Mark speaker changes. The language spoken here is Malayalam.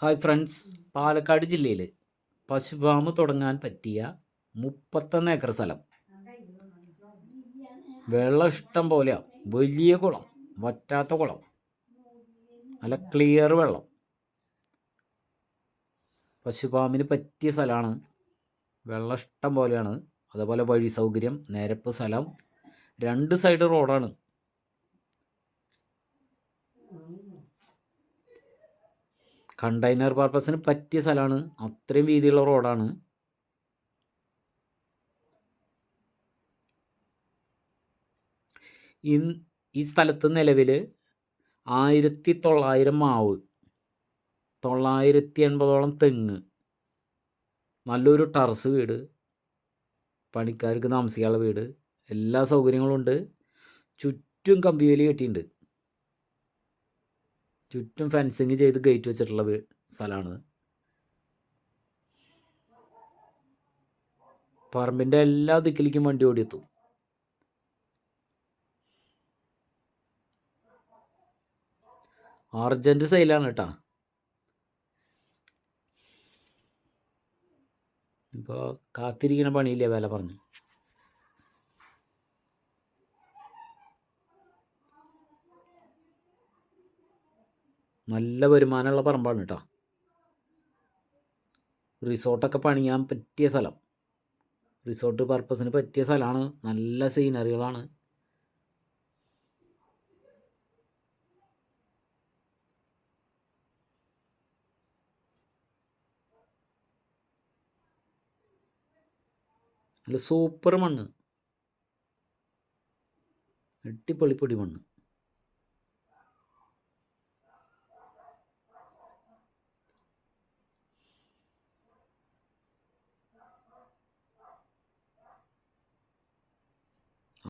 Speaker 1: Hi friends. പാലക്കാട് ജില്ലയിൽ പശുഫാം തുടങ്ങാൻ പറ്റിയ മുപ്പത്തൊന്ന് ഏക്കർ സ്ഥലം. വെള്ളം ഇഷ്ടം പോലെയാണ് വലിയ കുളം വറ്റാത്ത കുളം. നല്ല ക്ലിയർ വെള്ളം. പശുഫാമിന് പറ്റിയ സ്ഥലമാണ് വെള്ളം ഇഷ്ടം പോലെയാണ്. അതേപോലെ വഴി സൗകര്യം നിരപ്പ് സ്ഥലം. രണ്ട് സൈഡ് റോഡാണ് കണ്ടെയ്നർ പർപ്പസിന് പറ്റിയ സ്ഥലമാണ് അത്രയും വീതിയുള്ള റോഡാണ്. ഈ ഈ സ്ഥലത്ത് നിലവിൽ ആയിരത്തി തൊള്ളായിരം മാവ് തൊള്ളായിരത്തി എൺപതോളം തെങ്ങ് നല്ലൊരു ടറസ് വീട് പണിക്കാർക്ക് താമസിക്കാനുള്ള വീട് എല്ലാ സൗകര്യങ്ങളും ഉണ്ട് ചുറ്റും കമ്പിവേലി കെട്ടിയിട്ടുണ്ട്. ചുറ്റും ഫെൻസിങ് ചെയ്ത് ഗേറ്റ് വെച്ചിട്ടുള്ള സ്ഥലമാണ് പറമ്പിന്റെ എല്ലാ ദിക്കിലേക്കും വണ്ടി ഓടിയെത്തും. അർജന്റ് സെയിലാണ് കേട്ടോ ഇപ്പോൾ കാത്തിരിക്കുന്ന പണിയില്ലേ വില പറഞ്ഞു. നല്ല വരുമാനമുള്ള പറമ്പാണ് കേട്ടോ റിസോർട്ടൊക്കെ പണിയാൻ പറ്റിയ സ്ഥലം. റിസോർട്ട് പർപ്പസിന് പറ്റിയ സ്ഥലമാണ് നല്ല സീനറികളാണ്. നല്ല സൂപ്പർ മണ്ണ്. അടിപൊളിപ്പൊടി മണ്ണ്.